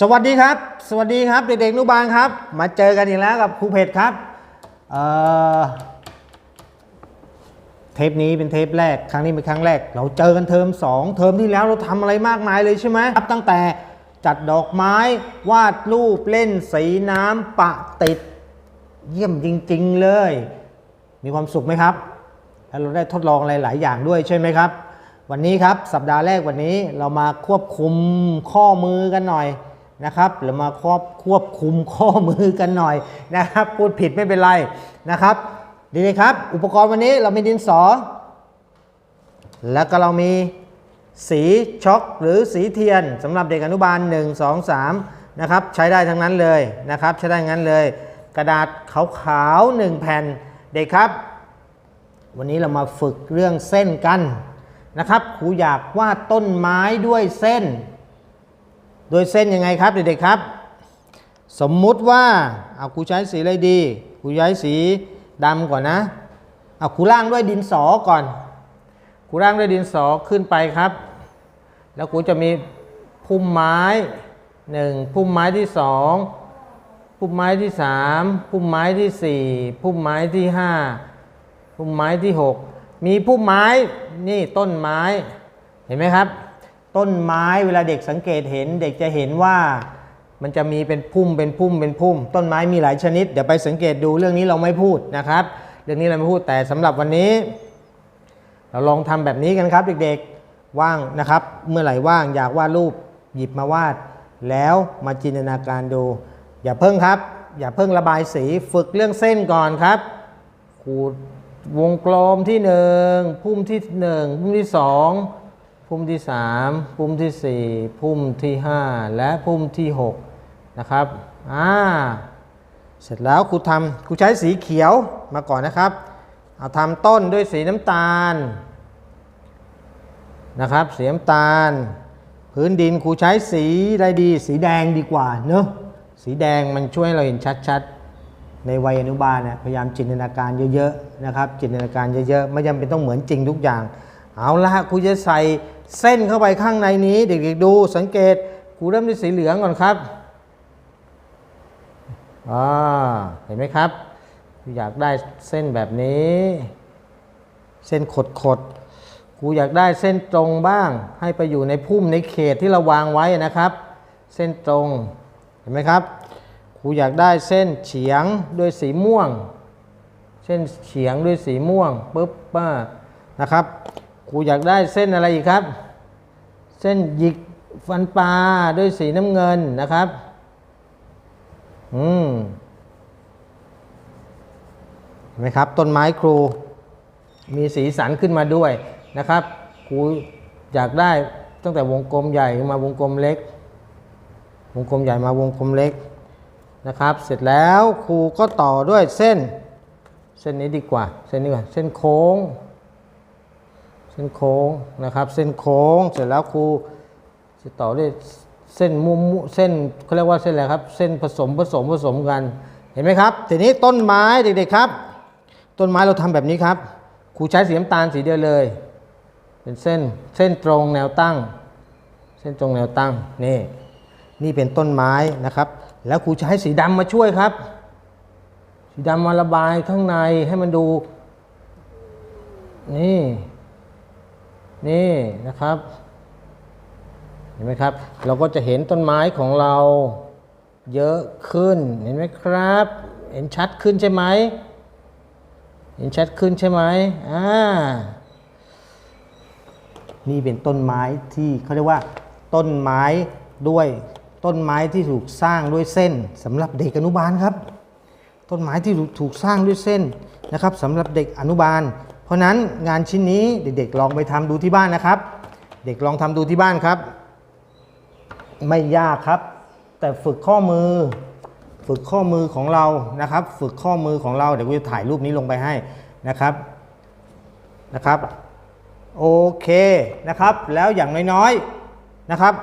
สวัสดีครับ สวัสดีครับเด็กๆนุบาลครับ มาเจอกันอีกแล้วกับครูเพชรครับเเทปนี้เป็นเทปแรกครั้งนี้เป็นครั้งแรก เราเจอกันเทอม 2 เทอมที่แล้วเราทำอะไรมากมายเลยใช่ไหมครับตั้งแต่จัดดอกไม้วาดรูปเล่นสีน้ำปะติด เยี่ยมจริง ๆเลย มีความสุขไหมครับ แล้วเราได้ทดลองอะไรหลายอย่างด้วยใช่ไหมครับวันนี้ครับ สัปดาห์แรกวันนี้เรามาควบคุมข้อมือกันหน่อย นะครับหรือมาควบควบคุมข้อมือกันหน่อยนะครับ พูดผิดไม่เป็นไรนะครับ ดีเลยครับ อุปกรณ์วันนี้เรามีดินสอ แล้วก็เรามีสีช็อกหรือสีเทียนสำหรับเด็กอนุบาล 1 2 3นะครับใช้ได้ทั้งนั้นเลยนะครับ ใช้ได้ทั้งนั้นเลย กระดาษขาวๆ1แผ่นเด็กครับ วันนี้เรามาฝึกเรื่องเส้นกันนะครับครูอยากวาดต้นไม้ด้วยเส้น โดยเส้นยังไงครับเด็กๆครับ สมมุติว่าเอาครูใช้สีอะไรดีครูใช้สีดำก่อนนะเอาครูล่างด้วยดินสอก่อนครูล่างด้วยดินสอขึ้นไปครับ แล้วครูจะมีพุ่มไม้หนึ่งพุ่มไม้ที่สองพุ่มไม้ที่สามพุ่มไม้ที่สี่พุ่มไม้ที่ห้าพุ่มไม้ที่6มีพุ่มไม้นี่ต้นไม้เห็นไหมครับ ต้นไม้เวลาเด็กสังเกตเห็น เด็กจะเห็นว่ามันจะมีเป็นพุ่มเป็นพุ่มเป็นพุ่ม ต้นไม้มีหลายชนิด เดี๋ยวไปสังเกตดูเรื่องนี้เราไม่พูดนะครับ เรื่องนี้เราไม่พูดแต่สำหรับวันนี้ เราลองทำแบบนี้กันครับเด็กๆว่างนะครับ เมื่อไหร่ว่างอยากวาดรูปหยิบมาวาด แล้วมาจินตนาการดู อย่าเพิ่งครับ อย่าเพิ่งระบายสีฝึกเรื่องเส้นก่อนครับขูดวงกลมที่หนึ่งพุ่มที่หนึ่งพุ่มที่สอง พุ่มที่สามพุ่มที่สี่พุ่มที่ห้าและพุ่มที่หกนะครับอ่าเสร็จแล้วครูทำครูใช้สีเขียวมาก่อนนะครับ เอาทำต้นด้วยสีน้ำตาลนะครับสีน้ำตาล พื้นดินครูใช้สีอะไรดี สีแดงดีกว่าเนอะสีแดงมันช่วยเราเห็นชัดๆ ในวัยอนุบาลเนี่ยพยายามจินตนาการเยอะๆนะครับจินตนาการเยอะๆไม่จำเป็นต้องเหมือนจริงทุกอย่าง เอาละครูจะใส่ เส้นเข้าไปข้างในนี้ เด็กๆดูสังเกตครูเริ่มด้วยสีเหลืองก่อนครับอ่าเห็นไหมครับ อยากได้เส้นแบบนี้ เส้นขดขดๆกูอยากได้เส้นตรงบ้าง ให้ไปอยู่ในพุ่มในเขตที่เราวางไว้นะครับ เส้นตรงเห็นไหมครับกูอยากได้เส้นเฉียงด้วยสีม่วง เส้นเฉียงด้วยสีม่วงปุ๊บป้านะครับ กูอยากได้เส้นอะไรอีกครับ เส้นหยิกฟันปลาด้วยสีน้ำเงินนะครับ อืมเห็นไหมครับ ต้นไม้ครู มีสีสันขึ้นมาด้วยนะครับครูอยากได้ตั้งแต่วงกลมใหญ่มาวงกลมเล็ก วงกลมใหญ่มาวงกลมเล็กนะครับ เสร็จแล้วครูก็ต่อด้วยเส้น เส้นนี้ดีกว่า เส้นนี้ก่อนเส้นโค้ง เส้นโค้งนะครับ เส้นโค้งเสร็จแล้วครูจะต่อด้วยเส้นมุมเส้นเขาเรียกว่าเส้นอะไรครับ เส้นผสมผสมผสมกัน เห็นไหมครับ ทีนี้ต้นไม้เด็กๆครับ ต้นไม้เราทำแบบนี้ครับครูใช้สีน้ำตาลสีเดียวเลย เป็นเส้นเส้นตรงแนวตั้ง เส้นตรงแนวตั้งนี่นี่เป็นต้นไม้นะครับ แล้วครูจะให้สีดำมาช่วยครับ สีดำมาระบายข้างในให้มันดู นี่ นี่นะครับ เห็นไหมครับ เราก็จะเห็นต้นไม้ของเราเยอะขึ้น เห็นไหมครับ เห็นชัดขึ้นใช่ไหม เห็นชัดขึ้นใช่ไหมอ่า นี่เป็นต้นไม้ที่เขาเรียกว่า ต้นไม้ด้วยต้นไม้ที่ถูกสร้างด้วยเส้นสำหรับเด็กอนุบาลครับ ต้นไม้ที่ถูกถูกสร้างด้วยเส้นนะครับสำหรับเด็กอนุบาล เพราะนั้นงานชิ้นนี้เด็กๆลองไปทำดูที่บ้านนะครับ เด็กลองทำดูที่บ้านครับ ไม่ยากครับ แต่ฝึกข้อมือ ฝึกข้อมือของเรานะครับ ฝึกข้อมือของเราเดี๋ยวกูจะถ่ายรูปนี้ลงไปให้นะครับนะครับโอเคนะครับแล้วอย่างน้อยๆนะครับ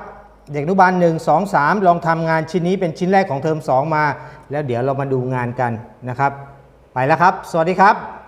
เด็กอนุบาล1 2 3 ลองทำงานชิ้นนี้เป็นชิ้นแรกของเทอม2 มา แล้วเดี๋ยวเรามาดูงานกันนะครับ ไปแล้วครับ สวัสดีครับ